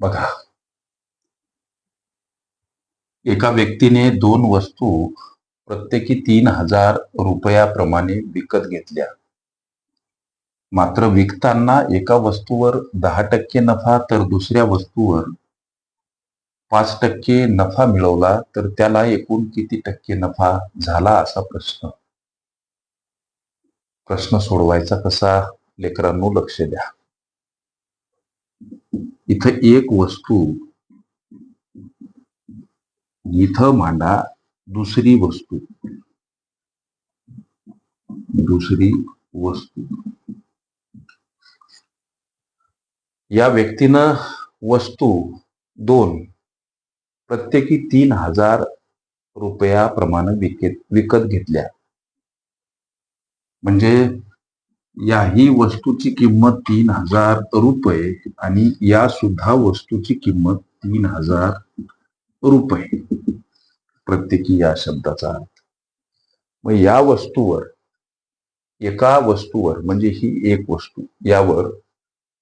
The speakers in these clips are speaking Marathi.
बघा. एका व्यक्तीने दोन वस्तू प्रत्येकी तीन हजार रुपयाप्रमाणे विकत घेतल्या. मात्र विकताना एका वस्तूवर दहा टक्के नफा तर दुसऱ्या वस्तूवर पाच टक्के नफा मिळवला तर त्याला एकूण किती टक्के नफा झाला असा प्रश्न. प्रश्न सोडवायचा कसा? लेकरांनो लक्ष द्या. इथं एक वस्तू इथं मांडा दुसरी वस्तू. दुसरी वस्तू. या व्यक्तीनं वस्तू दोन प्रत्येकी तीन हजार रुपयाप्रमाणे विकत विकत घेतल्या. म्हणजे याही वस्तूची किंमत तीन हजार रुपये आणि या सुद्धा वस्तूची किंमत तीन हजार रुपये. प्रत्येकी या शब्दाचा अर्थ. मग या वस्तूवर एका वस्तूवर म्हणजे ही एक वस्तू यावर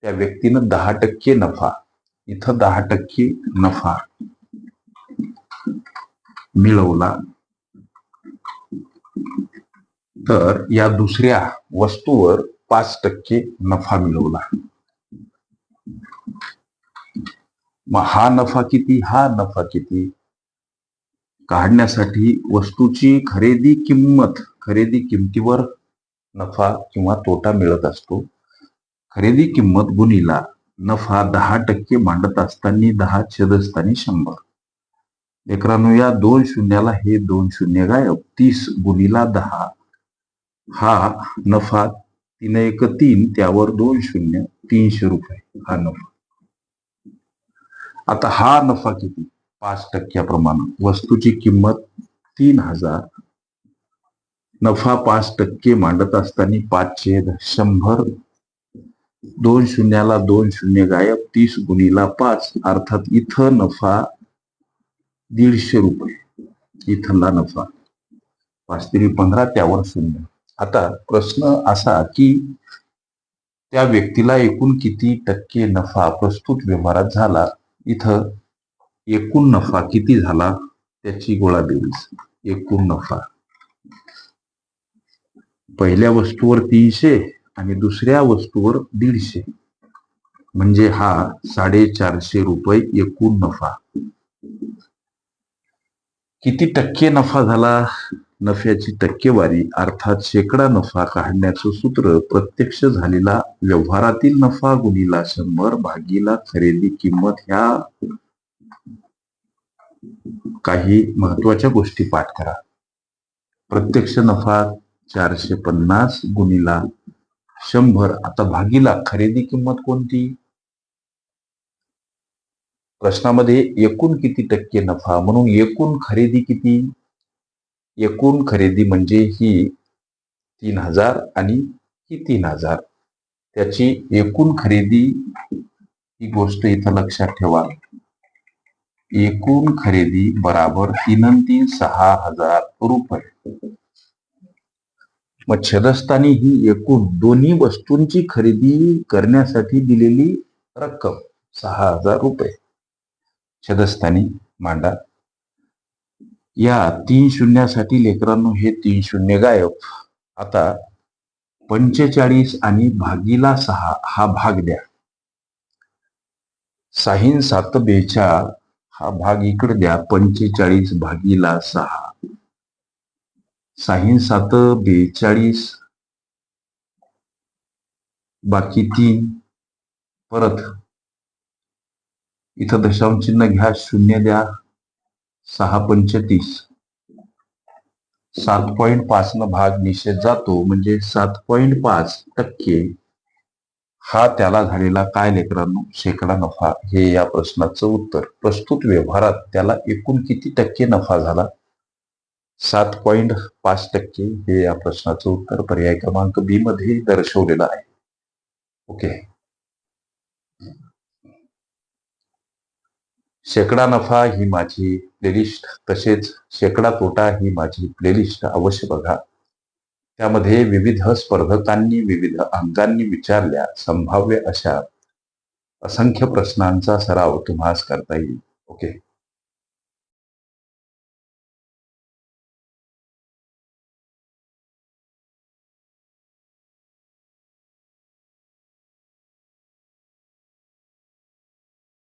त्या व्यक्तीनं दहा टक्के नफा इथं दहा टक्के नफा मिळवला तर या दुसऱ्या वस्तूवर पाच टक्के नफा मिळवला. मग हा नफा किती? हा नफा किती? काढण्यासाठी वस्तूची खरेदी किंमत खरेदी किमतीवर नफा किंवा तोटा मिळत असतो. खरेदी किंमत गुणीला नफा दहा टक्के मांडत असताना दहा छेदस्थानी शंभर. लेकरांनो या दोन शून्याला हे दोन शून्य गायब. तीस गुणीला दहा. हा नफा तीन एक तीन त्यावर दोन शून्य तीनशे रुपये हा नफा. आता हा नफा किती? पाच टक्क्याप्रमाणे. वस्तूची किंमत तीन हजार. नफा पाच टक्के मांडत असताना पाचशे शंभर. दोन शून्याला दोन शून्य गायब तीस गुणीला पाच. अर्थात इथं नफा दीडशे रुपये. इथला नफा. पाच तरी पंधरा त्यावर शून्य. आता प्रश्न असा की त्या व्यक्तीला एकूण किती टक्के नफा प्रस्तुत व्यवहारात झाला? इथं एकूण नफा किती झाला? त्याची गोळा बेरीज एकूण नफा. पहिल्या वस्तूवर तीनशे आणि दुसऱ्या वस्तूवर दीडशे. म्हणजे हा साडेचारशे रुपये एकूण नफा. किती टक्के नफा झाला? नफ्याची टक्केवारी अर्थात शेकडा नफा काढण्याचं सूत्र प्रत्यक्ष झालेला व्यवहारातील नफा गुणीला शंभर भागीला खरेदी किंमत ह्या काही महत्त्वाच्या गोष्टी पाठ करा. प्रत्यक्ष नफा चारशे पन्नास गुणीला शंभर. आता भागीला खरेदी किंमत कोणती? प्रश्नामध्ये एकूण किती टक्के नफा? म्हणून एकूण खरेदी किती? एकूण खरेदी म्हणजे ही तीन हजार आणि ही तीन हजार. त्याची एकूण खरेदी ही गोष्ट इथं लक्षात ठेवा. एकूण खरेदी बराबर तीन तीन सहा हजार रुपये. मग छेदस्थानी ही एकूण दोन्ही वस्तूंची खरेदी करण्यासाठी दिलेली रक्कम सहा हजार रुपये. छेदस्थानी मांडा. या तीन शून्यासाठी लेकरांनो हे तीन शून्य गायब. आता पंचेचाळीस आणि भागीला सहा हा भाग द्या. साहीन सात बेचा हा भाग इकडे द्या पंचेचाळीस भागीला सहा. साहीन सात बेचाळीस बाकी तीन परत. इथं दशांश चिन्ह घ्या शून्य द्या. सहा पंचतीस सात पॉईंट पाच न भाग निषेध जातो म्हणजे सात पॉईंट पाच टक्के हा त्याला झालेला काय लेकरांनो? शेकडा नफा. हे या प्रश्नाचं उत्तर. प्रस्तुत व्यवहारात त्याला एकूण किती टक्के नफा झाला? सात पॉईंट पाच टक्के हे या प्रश्नाचं उत्तर पर्याय क्रमांक बी मध्ये दर्शवलेलं आहे. ओके शेकडा नफा ही माझी प्लेलिस्ट तसेच शेकडा तोटा ही माझी प्लेलिस्ट अवश्य बघा. त्यामध्ये विविध स्पर्धकांनी विविध अंगांनी विचारल्या संभाव्य अशा असंख्य प्रश्नांचा सराव तुम्हाला करता येईल. ओके